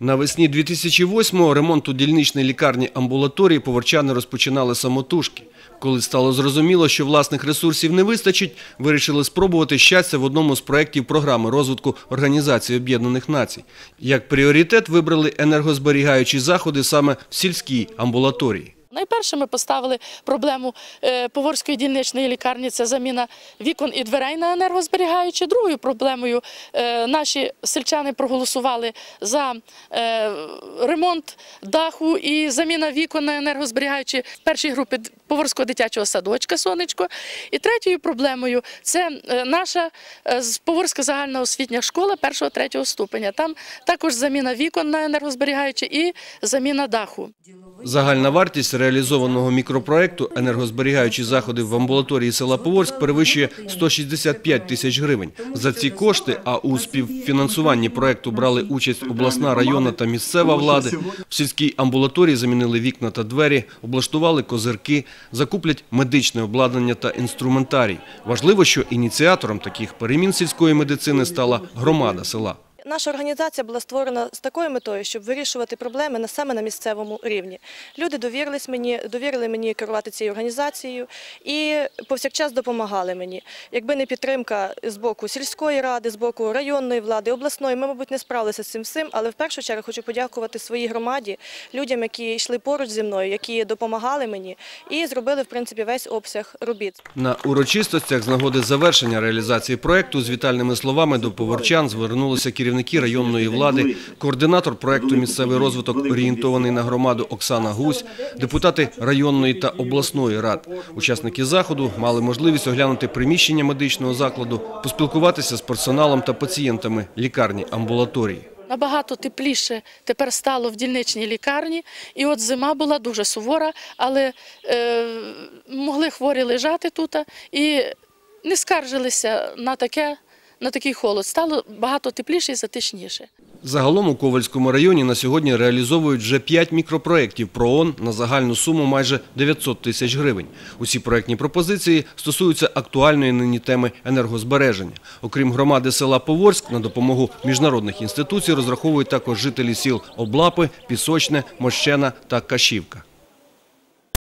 Навесні 2008-го ремонт у дільничній лікарні амбулаторії поворчани розпочинали самотужки. Коли стало зрозуміло, що власних ресурсів не вистачить, вирішили спробувати щастя в одному з проєктів програми розвитку Організації Об'єднаних Націй. Як пріоритет вибрали енергозберігаючі заходи саме в сільській амбулаторії. Найперше ми поставили проблему е, Поворської дільничної лікарні це заміна вікон і дверей на енергозберігаючі. Другою проблемою е, наші сельчани проголосували за е, ремонт даху і заміна вікон на енергозберігаючі першій групі д- Поворського дитячого садочка Сонечко. І третьою проблемою це е, наша е, Поворська загальна освітня школа першого-третього ступеня. Там також заміна вікон на енергозберігаючі і заміна даху. Загальна вартість реалізованого мікропроекту енергозберігаючі заходи в амбулаторії села Поворськ перевищує 165 тисяч гривень. За ці кошти, а у співфінансуванні проекту брали участь обласна, районна та місцева влади. В сільській амбулаторії замінили вікна та двері, облаштували козирки, закуплять медичне обладнання та інструментарій. Важливо, що ініціатором таких перемін сільської медицини стала громада села. Наша організація була створена з такою метою, щоб вирішувати проблеми саме на місцевому рівні. Люди довірились мені, довірили мені керувати цією організацією і повсякчас допомагали мені. Якби не підтримка з боку сільської ради, з боку районної влади, обласної, ми, мабуть, не справилися з цим всім. Але в першу чергу хочу подякувати своїй громаді, людям, які йшли поруч зі мною, які допомагали мені і зробили в принципі весь обсяг робіт. На урочистостях з нагоди завершення реалізації проекту з вітальними словами до поворчан звернулися керівники районної влади, координатор проекту «Місцевий розвиток» орієнтований на громаду Оксана Гусь, депутати районної та обласної рад. Учасники заходу мали можливість оглянути приміщення медичного закладу, поспілкуватися з персоналом та пацієнтами лікарні амбулаторії. Набагато тепліше тепер стало в дільничній лікарні. І от зима була дуже сувора, але е, могли хворі лежати тут і не скаржилися на таке, на такий холод. Стало багато тепліше і затишніше. Загалом у Ковальському районі на сьогодні реалізовують вже 5 мікропроєктів ПРООН на загальну суму майже 900 тисяч гривень. Усі проєктні пропозиції стосуються актуальної нині теми енергозбереження. Окрім громади села Поворськ, на допомогу міжнародних інституцій розраховують також жителі сіл Облапи, Пісочне, Мощена та Кашівка.